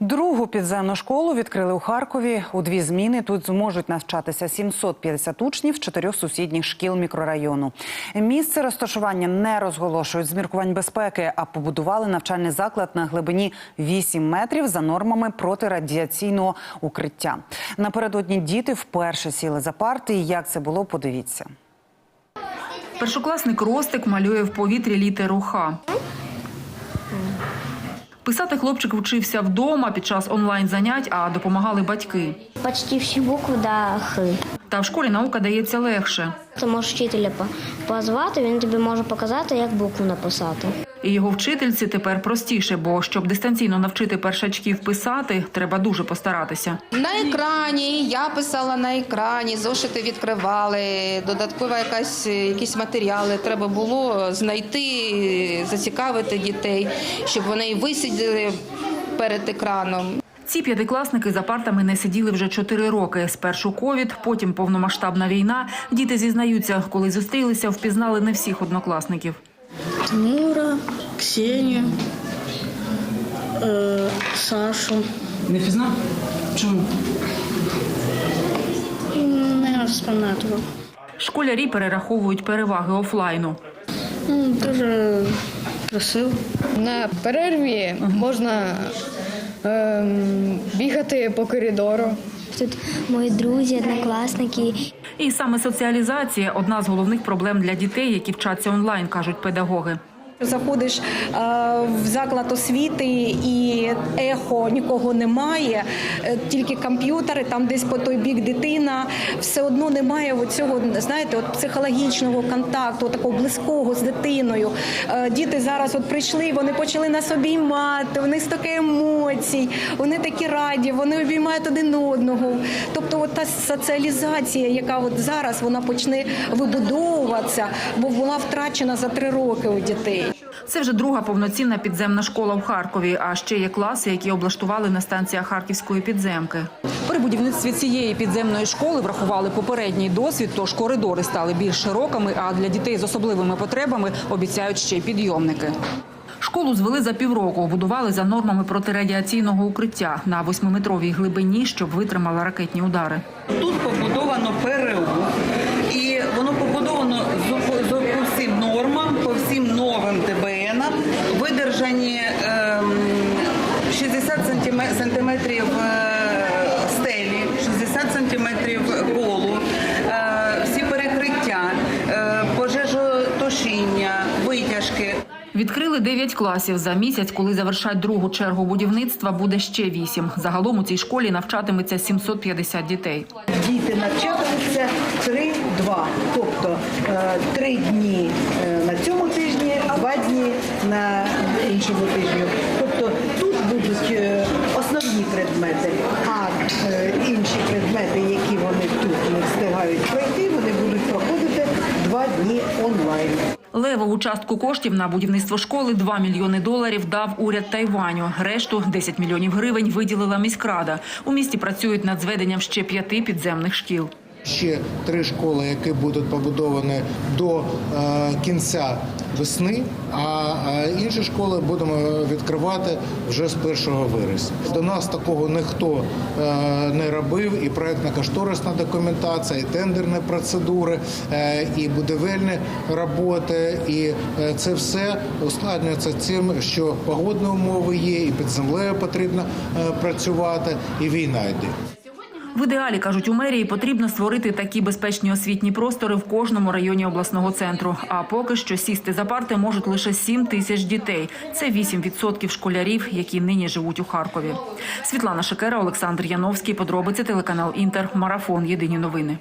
Другу підземну школу відкрили у Харкові. У дві зміни тут зможуть навчатися 750 учнів чотирьох сусідніх шкіл мікрорайону. Місце розташування не розголошують з міркувань безпеки, а побудували навчальний заклад на глибині 8 метрів за нормами протирадіаційного укриття. Напередодні діти вперше сіли за парти. Як це було, подивіться. Першокласник Ростик малює в повітрі літеру Х. Писати хлопчик вчився вдома під час онлайн-занять, а допомагали батьки. Почти всі букви до Х. Та в школі наука дається легше. Ти можеш вчителя позвати, він тобі може показати, як букву написати. І його вчительці тепер простіше, бо щоб дистанційно навчити першачків писати, треба дуже постаратися. На екрані я писала на екрані, зошити відкривали, додаткова якась якісь матеріали треба було знайти, зацікавити дітей, щоб вони висиділи перед екраном. Ці п'ятикласники за партами не сиділи вже чотири роки. Спершу ковід, потім повномасштабна війна. Діти зізнаються, коли зустрілися, впізнали не всіх однокласників. Тимура, Ксению, э, Сашу. Не впізнав? Чому? Наверное, вспоминаю. Школярі перераховують переваги офлайну. Ну, Тоже красиво. На перерві можна ем, бігати по коридору. Тут мої друзі, однокласники. І саме соціалізація одна з головних проблем для дітей, які вчаться онлайн, кажуть педагоги. Заходиш е, в заклад освіти і ехо нікого немає, е, тільки комп'ютери, там десь по той бік дитина. Все одно немає цього, знаєте, от психологічного контакту, такого близького з дитиною. Е, Діти зараз от прийшли, вони почали нас обіймати, у них стільки емоцій, вони такі раді, вони обіймають один одного. Тобто, от та соціалізація, яка от зараз вона почне вибудовуватися, бо була втрачена за три роки у дітей. Це вже друга повноцінна підземна школа в Харкові. А ще є класи, які облаштували на станціях харківської підземки. При будівництві цієї підземної школи врахували попередній досвід, тож коридори стали більш широкими, а для дітей з особливими потребами обіцяють ще й підйомники. Школу звели за півроку, будували за нормами протирадіаційного укриття на восьмиметровій глибині, щоб витримала ракетні удари. Тут побудовано сантиметрів полу, е, всі перекриття, е, пожежотушіння, витяжки. Відкрили 9 класів за місяць. Коли завершать другу чергу будівництва, буде ще 8. Загалом у цій школі навчатиметься 750 дітей. Діти навчатимуться 3-2, тобто е, три дні е, на цьому тижні, два дні на іншому тижні. Тобто тут будуть е, основні предмети, а е, інші предмети, не пройти, вони будуть проходити два дні онлайн. Левову частку коштів на будівництво школи 2 мільйони доларів дав уряд Тайваню. Решту 10 мільйонів гривень виділила міськрада. У місті працюють над зведенням ще п'яти підземних шкіл. Ще три школи, які будуть побудовані до е, кінця весни, а інші школи будемо відкривати вже з 1 вересня. До нас такого ніхто е, не робив, і проектно-кошторисна документація, і тендерні процедури, е, і будівельні роботи. І це все ускладнюється тим, що погодні умови є, і під землею потрібно працювати, і війна йде. В ідеалі, кажуть у мерії, потрібно створити такі безпечні освітні простори в кожному районі обласного центру. А поки що сісти за парти можуть лише 7 тисяч дітей. Це 8% школярів, які нині живуть у Харкові. Світлана Шекера, Олександр Яновський. Подробиці телеканал Інтер. Марафон. Єдині новини.